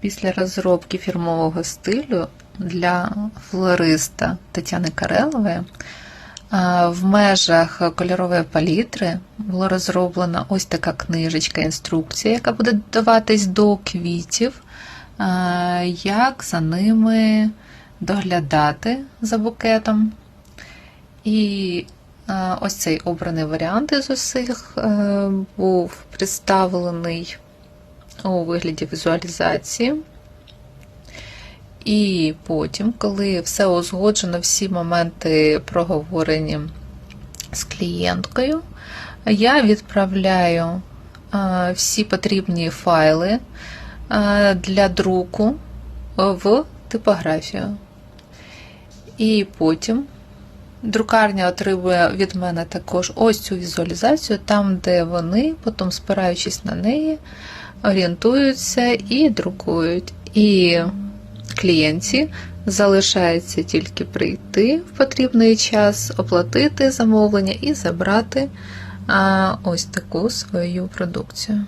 Після розробки фірмового стилю для флориста Тетяни Карелової в межах кольорової палітри було розроблена ось така книжечка, інструкція, яка буде додаватись до квітів, як за ними доглядати за букетом. І ось цей обраний варіант із усіх е, був представлений у вигляді візуалізації. І потім, коли все узгоджено, всі моменти проговорені з клієнткою, я відправляю е, всі потрібні файли е, для друку в типографію. І потім друкарня отримує від мене також ось цю візуалізацію, там, де вони, потім спираючись на неї, орієнтуються і друкують. І клієнті залишається тільки прийти в потрібний час, оплатити замовлення і забрати ось таку свою продукцію.